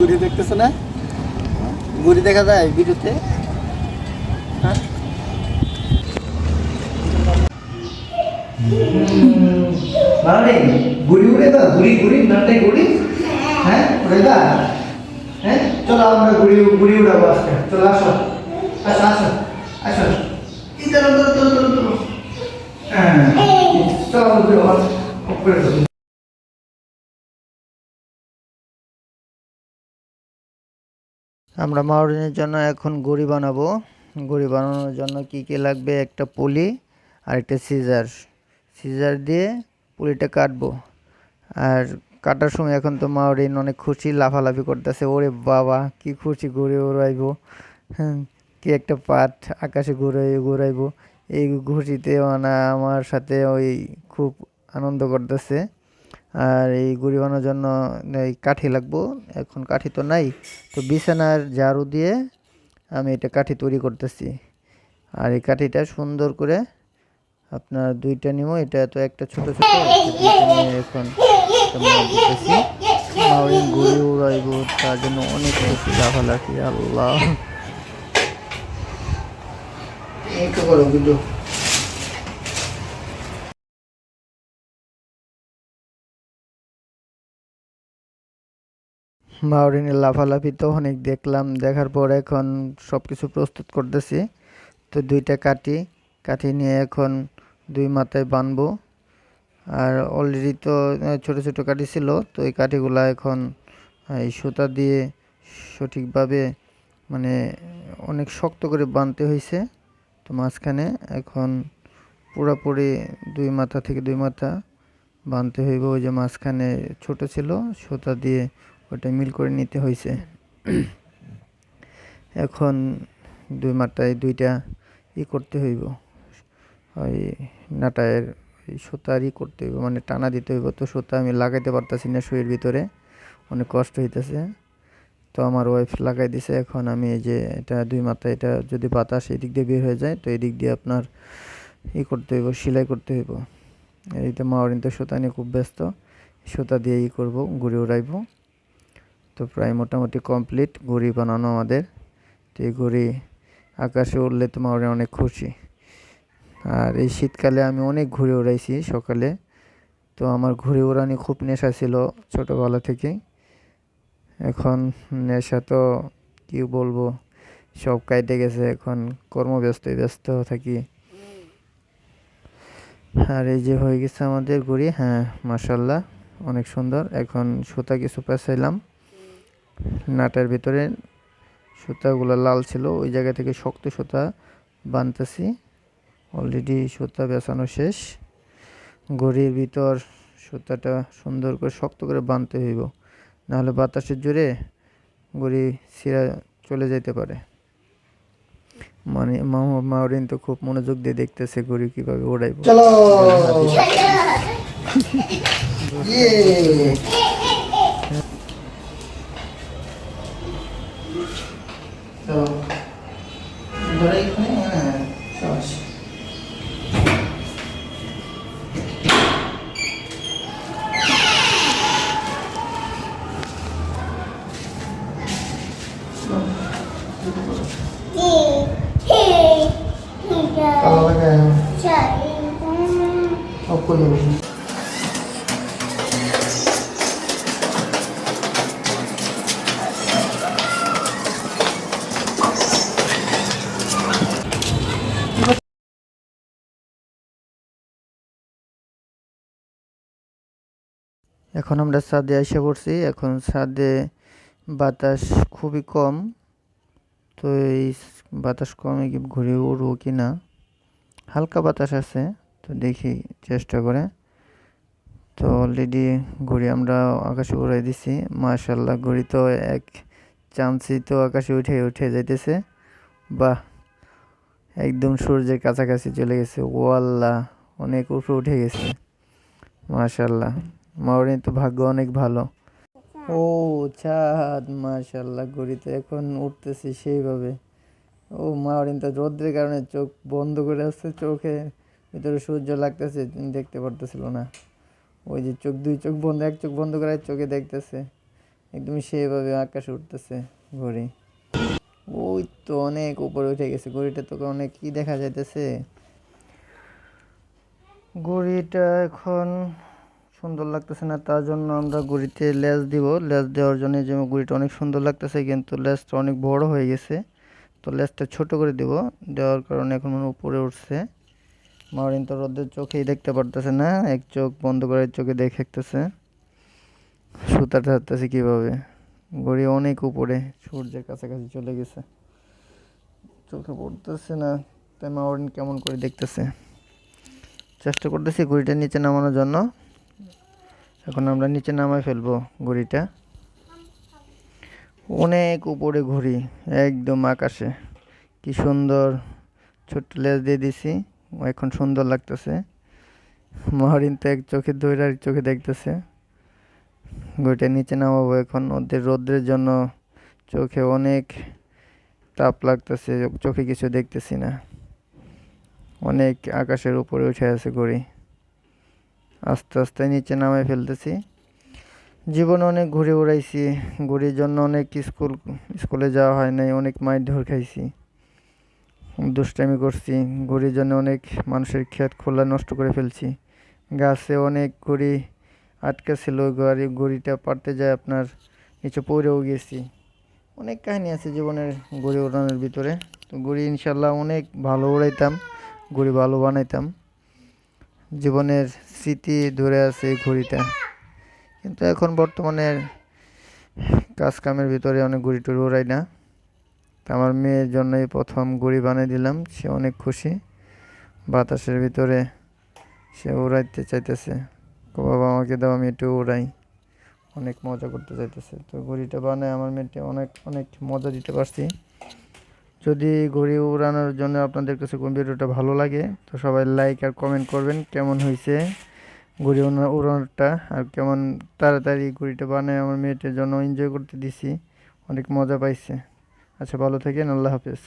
ঘুড়ি দেখতেছো না? ঘুড়ি দেখা যায় ভিডিওতে হ্যাঁ? মানে ঘুড়ি উড়ে দা ঘুড়ি ঘুড়ি নাটাই ঘুড়ি? হ্যাঁ উড়ে দা হ্যাঁ চলো আমরা ঘুড়ি ঘুড়ি উড়াবো আজকে। চলো আসো। আসো আসো আসো। এই চলো চলো চলো চলো চলো হ্যাঁ। চলো। আমরা মাউরিনের জন্য এখন গড়ি বানাবো। গড়ি বানানোর জন্য কি কি লাগবে? একটা পুলি আর একটা সিজার সিজার দিয়ে পুলিটা কাটবো। আর কাটার সময় এখন তো মাউরিন অনেক খুশি, লাফালাফি করতেছে। ওরে বাবা, কি খুশি ঘুরে উড়াইবো। হ্যাঁ কি একটা পাট আকাশে ঘুরাই ঘুরাইবো। এই খুশিতে মানে আমার সাথে ওই খুব আনন্দ করতেছে। আর এই গুড়ি বানানোর জন্য এই কাঠি লাগবো। এখন কাঠি তো নাই। তো বিছানার ঝাড়ু দিয়ে আমি এটা কাঠি তৈরি করতেছি। আর এই কাঠিটা সুন্দর করে আপনার দুইটা নিব এটা তো একটা ছোট ছোট এখন তার জন্য অনেক খুশি লাফালাফি আল্লাহ। কিন্তু। মাউরিনের লাফালাফি তো অনেক দেখলাম, দেখার পর এখন সব কিছু প্রস্তুত করতেছি। তো দুইটা কাঠি কাঠি নিয়ে এখন দুই মাথায় বানবো। আর অলরেডি তো ছোট ছোট কাঠি ছিল, তো এই কাঠিগুলা এখন এই সুতা দিয়ে সঠিকভাবে মানে অনেক শক্ত করে বানতে হয়েছে তো মাঝখানে এখন পুরোপুরি দুই মাথা থেকে দুই মাথা বানতে হইব। ওই যে মাঝখানে ছোট ছিল, সুতা দিয়ে ওটা মিল করে নিতে হয়েছে এখন দুই মাথায় দুইটা ই করতে হইব। ওই নাটায়ের সুতার ই করতে হইব মানে টানা দিতে হইব। তো সুতা আমি লাগাইতে পারতাছি না শরীর ভিতরে, অনেক কষ্ট হইতেছে। তো আমার ওয়াইফ লাগাই দিছে। এখন আমি এই যে এটা দুই মাথায় এটা যদি বাতাস এদিক দিয়ে বের হয়ে যায়, তো এদিক দিয়ে আপনার ই করতে হইব, সেলাই করতে হইব। এইটা মাওরিন তো সুতা নিয়ে খুব ব্যস্ত, সুতা দিয়ে ই করব, ঘুরে উড়াইবো। তো প্রায় মোটামুটি কমপ্লিট ঘড়ি বানানো আমাদের। তো এই ঘড়ি আকাশে উঠলে তোমার অনেক খুশি। আর এই শীতকালে আমি অনেক ঘুরে উড়াইছি সকালে। তো আমার ঘুরে উড়ানি খুব নেশা ছিল ছোটোবেলা থেকেই। এখন নেশা তো কি বলব, সব কাইটে গেছে, এখন কর্মব্যস্তই ব্যস্ত থাকি। আর এই যে হয়ে গেছে আমাদের ঘড়ি হ্যাঁ মাসাল্লাহ অনেক সুন্দর। এখন সুতা কিছু পেঁচাইলাম। নাটার ভিতরে সুতাগুলো লাল ছিল ওই জায়গা থেকে শক্ত সুতা বানতেছি। অলরেডি সুতা বেছানো শেষ। ঘড়ির ভিতর সুতাটা সুন্দর করে শক্ত করে বাঁধতে হইব। নাহলে বাতাসের জোরে ঘড়ি ছিঁড়া চলে যেতে পারে। মানে মামা মাওরিন তো খুব মনোযোগ দিয়ে দেখতেছে ঘড়ি কীভাবে ওড়াইব এখন আমরা ছাদে এসে পড়ছি। এখন ছাদে বাতাস খুবই কম। তো এই বাতাস কমে ঘুরে উড়বো কি না হালকা বাতাস আছে। তো দেখি চেষ্টা করে। তো অলরেডি ঘুড়ি আমরা আকাশে উড়াই দিছি। মাশাল্লাহ ঘুড়ি তো এক চান্সই তো আকাশে উঠে উঠে যাইতেছে। বাহ, একদম সূর্যের কাছাকাছি চলে গেছে। ও আল্লাহ অনেক উপরে উঠে গেছে। মাশাল্লাহ মাওরিন তো ভাগ্য অনেক ভালো। ও চাঁদ মাশাল্লাহ ঘড়িতে এখন উঠতেছে সেইভাবে। ও মাওরিন তো রোদ্রের কারণে চোখ বন্ধ করে আসছে চোখে। ভিতরে সূর্য লাগতেছে দেখতে পারতেছিল না। ওই যে চোখ, দুই চোখ বন্ধ, এক চোখ বন্ধ করে চোখে দেখতেছে। একদম সেভাবে আকাশে উঠতেছে ঘড়ি। ওই তো অনেক উপরে উঠে গেছে, ঘড়িটা তোকে অনেক কি দেখা যাইতেছে? ঘড়িটা এখন সুন্দর লাগতেছে না, তার জন্য আমরা ঘড়িতে লেজ দিব। লেজ দেওয়ার জন্য যে ঘড়িটা অনেক সুন্দর লাগতেছে, কিন্তু লেজটা অনেক বড় হয়ে গেছে। তো লেজটা ছোট করে দিব, দেওয়ার কারণে এখন উপরে উঠছে। মারিন তো রোদের চোখেই দেখতে পারতেছে না, এক চোখ বন্ধ করে চোখে দেখতেছে। সুতাটা হাঁটতেছে কীভাবে? ঘড়ি অনেক উপরে, সূর্যের কাছাকাছি চলে গেছে। চোখে পড়তেছে না, তাই মাওরিন কেমন করে দেখতেছে? চেষ্টা করতেছি ঘড়িটা নিচে নামানোর জন্য। এখন আমরা নিচে নামাই ফেলব ঘড়িটা। অনেক উপরে ঘড়ি, একদম আকাশে। কি সুন্দর ছোট্ট লেজ দিয়ে দিছি। এখন সুন্দর লাগতেছে। মহারিন তো এক চোখে দৈর আর এক চোখে দেখতেছে। ঘড়িটা নিচে নামাবো এখন। ওদের রোদ্রের জন্য চোখে অনেক তাপ লাগতেছে। চোখে কিছু দেখতেছি না। অনেক আকাশের উপরে উঠে আছে ঘড়ি। আস্তে আস্তে নিচে নামাই ফেলতেছি। জীবনে অনেক ঘুরে উড়াইছি ঘুরির জন্য অনেক স্কুল, স্কুলে যাওয়া হয় নাই। অনেক মাইর ধর খাইছি। দুষ্টামি করছি ঘুরির জন্য অনেক মানুষের ক্ষেত খোলা নষ্ট করে ফেলছি। গাছে অনেক ঘুড়ি আটকে ছিল গাড়ি ঘুড়িটা পারতে যায় আপনার, নিচে পড়েও গেছি। অনেক কাহিনী আছে জীবনের ঘুড়ি ওড়ানোর ভিতরে। তো ঘুড়ি ইনশাল্লাহ অনেক ভালো উড়াইতাম ঘুড়ি ভালো বানাইতাম। জীবনের স্মৃতি ধরে আছে এই ঘড়িটা। কিন্তু এখন বর্তমানে কাজ কামের ভিতরে অনেক ঘুড়ি টুড়ি উড়াই না। আমার মেয়ের জন্যই প্রথম ঘুড়ি বানিয়ে দিলাম। সে অনেক খুশি। বাতাসের ভিতরে সে উড়াইতে চাইতেছে। বাবা, আমাকে দাও, আমি একটু উড়াই। অনেক মজা করতে চাইতেছে। তো ঘড়িটা বানায় আমার মেয়েটি অনেক অনেক মজা দিতে পারছি। যদি ঘড়ি উড়ানোর জন্য আপনাদের কাছে কোন ভিডিওটা ভালো লাগে, তো সবাই লাইক আর কমেন্ট করবেন কেমন হয়েছে ঘুড়ি উড়া- উড়ানোটা আর কেমন তাড়াতাড়ি ঘুড়িটা বানায় আমার মেয়েটার জন্য এনজয় করতে দিছি। অনেক মজা পাইছে। আচ্ছা ভালো থাকেন আল্লাহ হাফেজ।